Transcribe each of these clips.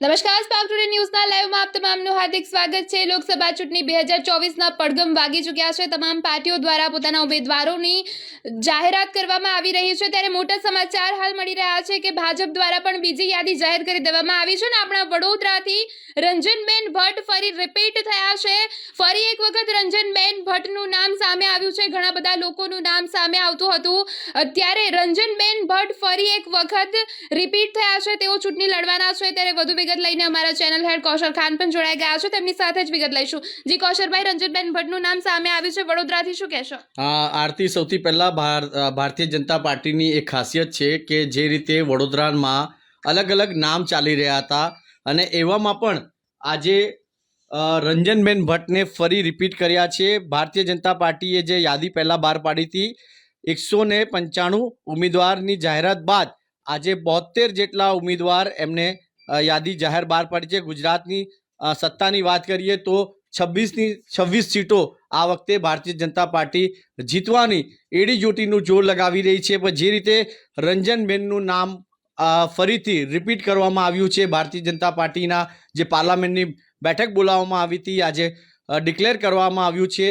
નમસ્કાર spark today ન્યૂઝના લાઈવમાં આપ તમામનું હાર્દિક સ્વાગત છે. લોકસભા ચૂંટણી બે હજાર ચોવીસના પડગમ વાગી ચૂક્યા છે. તમામ પાર્ટીઓ દ્વારા પોતાના ઉમેદવારોની જાહેરાત કરવામાં આવી રહી છે. ત્યારે મોટા સમાચાર હાલ મળી રહ્યા છે કે ભાજપ દ્વારા પણ બીજી યાદી જાહેર કરી દેવામાં આવી છે ને આપણા વડોદરાથી રંજનબેન ભટ્ટ ફરી રિપીટ થયા છે. ફરી એક વખત રંજનબેન ભટ્ટનું નામ સામે આવ્યું છે. ઘણા બધા લોકોનું નામ સામે આવતું હતું. અત્યારે રંજનબેન ભટ્ટ ફરી એક વખત રિપીટ થયા છે. તેઓ ચૂંટણી લડવાના છે. ત્યારે વધુ વિગત લઈને અમારા ચેનલ હેડ કૌશલ ખાન પણ જોડાઈ ગયા છે. તેમની સાથે જ વિગત લઈશું. જી, કૌશલભાઈ, રંજનબેન ભટ્ટનું નામ સામે આવ્યું છે. વડોદરાથી શું કહેશો? આરતી સૌથી પહેલા ભાર- ભારતીય જનતા પાર્ટીની એક ખાસિયત છે કે જે રીતે વડોદરામાં અલગ અલગ નામ ચાલી રહ્યા હતા અને એવામાં પણ આજે રંજનબેન ભટ્ટને ફરી રિપીટ કર્યા છે. ભારતીય જનતા પાર્ટીએ જે યાદી પહેલાં બહાર પાડી હતી, એકસો ને પંચાણું ઉમેદવારની જાહેરાત બાદ આજે બોતેર જેટલા ઉમેદવાર એમને યાદી જાહેર બહાર પાડી છે. ગુજરાતની સત્તાની વાત કરીએ તો છવ્વીસની, છવ્વીસ સીટો આ વખતે ભારતીય જનતા પાર્ટી જીતવાની એડી જોટીનું જોર લગાવી રહી છે. પણ જે રીતે રંજનબેનનું નામ ફરીથી રિપીટ કરવામાં આવ્યું છે, ભારતીય જનતા પાર્ટીના જે પાર્લામેન્ટની બેઠક બોલાવવામાં આવી હતી, આજે ડિક્લેર કરવામાં આવ્યું છે.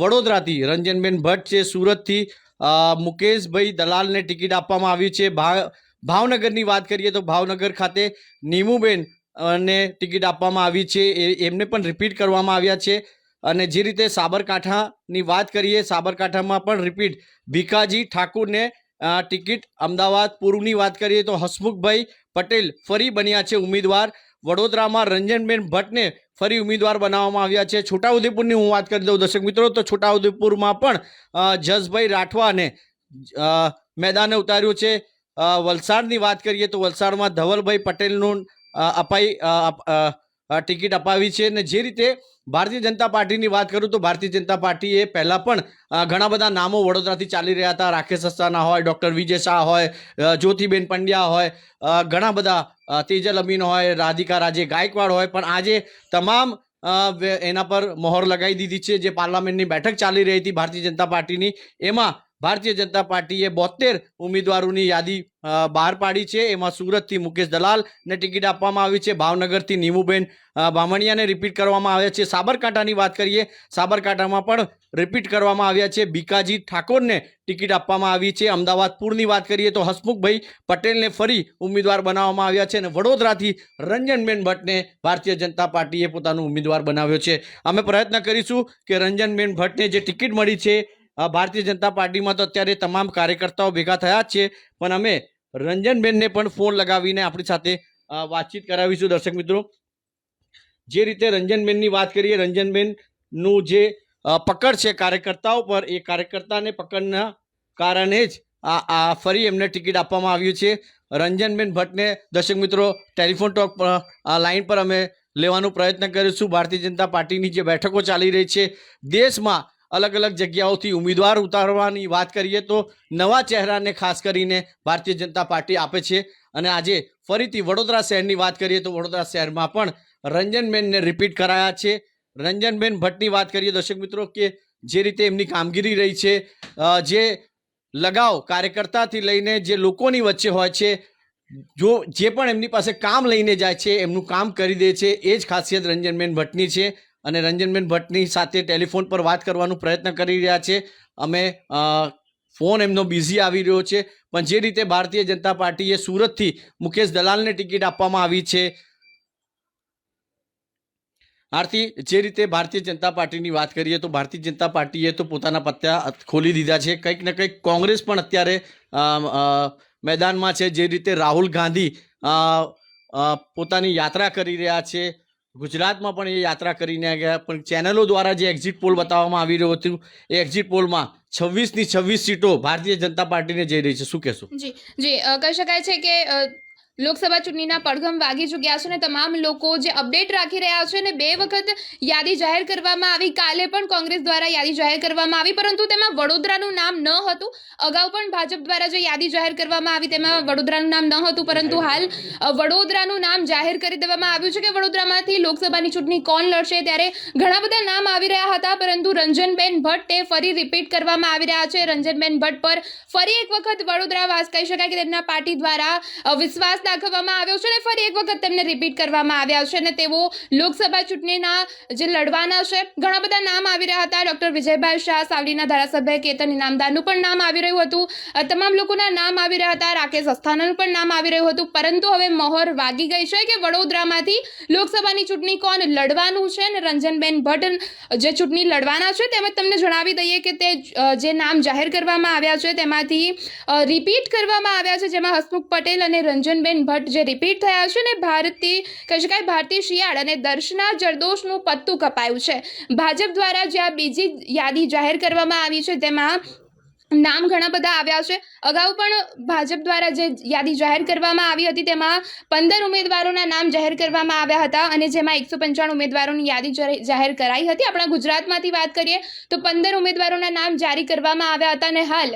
વડોદરાથી રંજનબેન ભટ્ટ છે. સુરતથી મુકેશભાઈ દલાલને ટિકિટ આપવામાં આવી છે. ભાવનગરની વાત કરીએ તો ભાવનગર ખાતે નીમુબેન ને ટિકિટ આપવામાં આવી છે. એમને પણ રિપીટ કરવામાં આવ્યા છે. અને જે રીતે સાબરકાંઠાની વાત કરીએ, સાબરકાંઠામાં પણ રિપીટ ભીખાજી ઠાકુરને ટિકિટ અમદાવાદ પૂર્વની વાત કરીએ તો હસમુખભાઈ પટેલ ફરી બન્યા છે ઉમેદવાર. વડોદરામાં રંજનબેન ભટ્ટને ફરી ઉમેદવાર બનાવવામાં આવ્યા છે. છોટાઉદેપુરની હું વાત કરી દઉં દર્શક મિત્રો, તો છોટાઉદેપુરમાં પણ જસભાઈ રાઠવાને મેદાને ઉતાર્યું છે. વલસાડની વાત કરીએ તો વલસાડમાં ધવલભાઈ પટેલનું અપાઈ ટિકિટ અપાવી છે અને જે રીતે ભારતીય જનતા પાર્ટીની વાત કરું તો ભારતીય જનતા પાર્ટીએ પહેલાં પણ ઘણા બધા નામો વડોદરાથી ચાલી રહ્યા હતા. રાકેશ અસ્તાના હોય, ડૉક્ટર વિજય શાહ હોય જ્યોતિબેન પંડ્યા હોય ઘણા બધા તેજલ અમીન હોય, રાધિકા રાજે ગાયકવાડ હોય. પણ આજે તમામ એના પર મોહર લગાવી દીધી છે. જે પાર્લામેન્ટની બેઠક ચાલી રહી હતી ભારતીય જનતા પાર્ટીની, એમાં ભારતીય જનતા પાર્ટીએ બોતેર ઉમેદવારોની યાદી બહાર પાડી છે. એમાં સુરતથી મુકેશ દલાલને ટિકિટ આપવામાં આવી છે. ભાવનગરથી નીમુબેન બામણિયાને રિપીટ કરવામાં આવ્યા છે. સાબરકાંઠાની વાત કરીએ, સાબરકાંઠામાં પણ રિપીટ કરવામાં આવ્યા છે. ભીકાજી ઠાકોરને ટિકિટ આપવામાં આવી છે. અમદાવાદ પૂરની વાત કરીએ તો હસમુખભાઈ પટેલને ફરી ઉમેદવાર બનાવવામાં આવ્યા છે અને વડોદરાથી રંજનબેન ભટ્ટને ભારતીય જનતા પાર્ટીએ પોતાનું ઉમેદવાર બનાવ્યો છે. અમે પ્રયત્ન કરીશું કે રંજનબેન ભટ્ટને જે ટિકિટ મળી છે ભારતીય જનતા પાર્ટીમાં તો અત્યારે તમામ કાર્યકર્તાઓ ભેગા થયા જ છે. પણ અમે રંજનબેનને પણ ફોન લગાવીને આપણી સાથે વાતચીત કરાવીશું. દર્શક મિત્રો, જે રીતે રંજનબેનની વાત કરીએ, રંજનબેનનું જે પકડ છે કાર્યકર્તાઓ પર, એ કાર્યકર્તાને પકડના કારણે જ આ આ ફરી એમને ટિકિટ આપવામાં આવ્યું છે. રંજનબેન ભટ્ટને દર્શક મિત્રો, ટેલિફોન ટોક લાઇન પર અમે લેવાનો પ્રયત્ન કરીશું. ભારતીય જનતા પાર્ટીની જે બેઠકો ચાલી રહી છે, દેશમાં અલગ અલગ જગ્યાઓથી ઉમેદવાર ઉતારવાની વાત કરીએ તો નવા ચહેરાને ખાસ કરીને ભારતીય જનતા પાર્ટી આપે છે. અને આજે ફરીથી વડોદરા શહેરની વાત કરીએ તો વડોદરા શહેરમાં પણ રંજનબેનને રિપીટ કરાયા છે. રંજનબેન ભટ્ટની વાત કરીએ, દર્શક મિત્રો, કે જે રીતે એમની કામગીરી રહી છે જે લગાવ કાર્યકર્તાથી લઈને જે લોકોની વચ્ચે હોય છે, જો જે પણ એમની પાસે કામ લઈને જાય છે, એમનું કામ કરી દે છે, એ જ ખાસિયત રંજનબેન ભટ્ટની છે. અને રંજનબેન ભટ્ટની સાથે ટેલિફોન પર વાત કરવાનો પ્રયત્ન કરી રહ્યા છે. અમે ફોન એમનો બિઝી આવી રહ્યો છે. પણ જે રીતે ભારતીય જનતા પાર્ટીએ સુરતથી મુકેશ દલાલને ટિકિટ આપવામાં આવી છે. આરતી, જે રીતે ભારતીય જનતા પાર્ટીની વાત કરીએ તો ભારતીય જનતા પાર્ટીએ તો પોતાના પત્તા ખોલી દીધા છે. કંઈક ને કંઈક કોંગ્રેસ પણ અત્યારે મેદાનમાં છે. જે રીતે રાહુલ ગાંધી પોતાની યાત્રા કરી રહ્યા છે. ગુજરાતમાં પણ એ યાત્રા કરીને ગયા, પણ ચેનલો દ્વારા જે એક્ઝિટ પોલ બતાવવામાં આવી રહ્યું હતું, એ એક્ઝિટ પોલમાં છવ્વીસની છવ્વીસ સીટો ભારતીય જનતા પાર્ટીને જઈ રહી છે. શું કહેશો? જી જી કહી શકાય છે કે લોકસભા ચૂંટણીના પડઘમ વાગી ચૂક્યા છે ને તમામ લોકો જે અપડેટ રાખી રહ્યા છે ને બે વખત યાદી જાહેર કરવામાં આવી. કાલે પણ કોંગ્રેસ દ્વારા યાદી જાહેર કરવામાં આવી પરંતુ તેમાં વડોદરાનું નામ ન હતું. અગાઉ પણ ભાજપ દ્વારા જે યાદી જાહેર કરવામાં આવી તેમાં વડોદરાનું નામ ન હતું પરંતુ હાલ વડોદરાનું નામ જાહેર કરી દેવામાં આવ્યું છે કે વડોદરામાંથી લોકસભાની ચૂંટણી કોણ લડશે ત્યારે ઘણા બધા નામ આવી રહ્યા હતા પરંતુ રંજનબેન ભટ્ટે ફરી રિપીટ કરવામાં આવી રહ્યા છે. રંજનબેન ભટ્ટ પર ફરી એક વખત વડોદરા વાસ કહી શકાય કે તેમના પાર્ટી દ્વારા અ, દાખવવામાં આવ્યો છે અને ફરી એક વખત તેમને રિપીટ કરવામાં આવ્યા છે અને તેઓ લોકસભા ચૂંટણીના જે લડવાના છે, ઘણા બધા નામ આવી રહ્યા હતા. ડોક્ટર વિજયભાઈ શાહ, સાવલીના ધારાસભ્ય કેતન ઇનામદારનું પણ નામ આવી રહ્યું હતું. તમામ લોકોના નામ આવી રહ્યા હતા. રાકેશ અસ્થાનાનું પણ નામ આવી રહ્યું હતું. પરંતુ હવે મોહર વાગી ગઈ છે કે વડોદરામાંથી લોકસભાની ચૂંટણી કોણ લડવાનું છે અને રંજનબેન ભટ્ટ જે ચૂંટણી લડવાના છે તેમજ તમને જણાવી દઈએ કે તે જે નામ જાહેર કરવામાં આવ્યા છે તેમાંથી રિપીટ કરવામાં આવ્યા છે જેમાં હસમુખ પટેલ અને રંજનબેન ભટ્ટ જે રિપીટ થયા છે ને ભારતી, કહી શકાય ભારતી શિયાળ અને દર્શના જરદોશનું પત્તું કપાયું છે. ભાજપ દ્વારા જે આ બીજી યાદી જાહેર કરવામાં આવી છે, તેમાં નામ ઘણા બધા આવ્યા છે. અગાઉ પણ ભાજપ દ્વારા જે યાદી જાહેર કરવામાં આવી હતી, તેમાં પંદર ઉમેદવારોના નામ જાહેર કરવામાં આવ્યા હતા અને જેમાં એકસો પંચાણું ઉમેદવારોની યાદી જાહેર- કરાઈ હતી. આપણા ગુજરાતમાંથી વાત કરીએ તો પંદર ઉમેદવારોના નામ જારી કરવામાં આવ્યા હતા અને હાલ,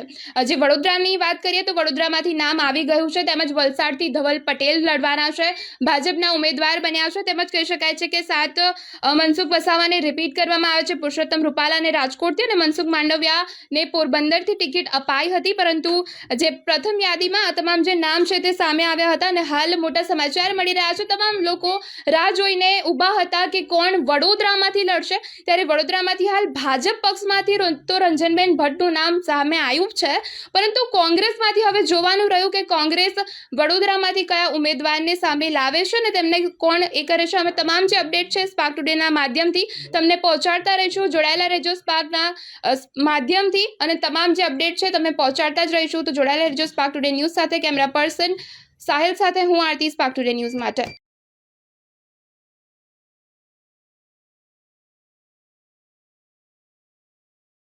જે વડોદરાની વાત કરીએ તો વડોદરામાંથી નામ આવી ગયું છે, તેમજ વલસાડથી ધવલ પટેલ લડવાના છે, ભાજપના ઉમેદવાર બન્યા છે. તેમજ કહી શકાય છે કે સાત મનસુખ વસાવાને રિપીટ કરવામાં આવે છે, પુરુષોત્તમ રૂપાલાને રાજકોટથી અને મનસુખ માંડવિયાને પોરબંદરથી ટિકિટ અપાઈ હતી, પરંતુ જે પ્રથમ યાદીમાં તમામ જે નામ છે તે સામે આવ્યા હતા અને હાલ મોટા સમાચાર મળી રહ્યા છે. તમામ લોકો રાહ જોઈને ઊભા હતા કે કોણ વડોદરામાંથી લડશે. ત્યારે વડોદરામાંથી હાલ ભાજપ પક્ષમાંથી તો રંજનબેન ભટ્ટનું નામ સામે આવ્યું છે. પરંતુ કોંગ્રેસમાંથી હવે જોવાનું રહ્યું કે કોંગ્રેસ વડોદરામાંથી કયા ઉમેદવારને સામે લાવે છે અને તેમને કોણ એ કરે છે. અમે તમામ જે અપડેટ છે સ્પાર્ક ટુડેના માધ્યમથી તમને પહોંચાડતા રહીશું. જોડાયેલા રહેજો સ્પાર્કના માધ્યમથી અને તમામ જે અપડેટ છે તમને પહોંચાડતા જ રહીશું. તો જોડાયેલા રહેજો સ્પાર્ક ટુડે ન્યૂઝ સાથે. કેમેરા પર્સન સાહિલ સાથે. હું આરતી સ્પાર્ક ટુડે ન્યૂઝ માટે.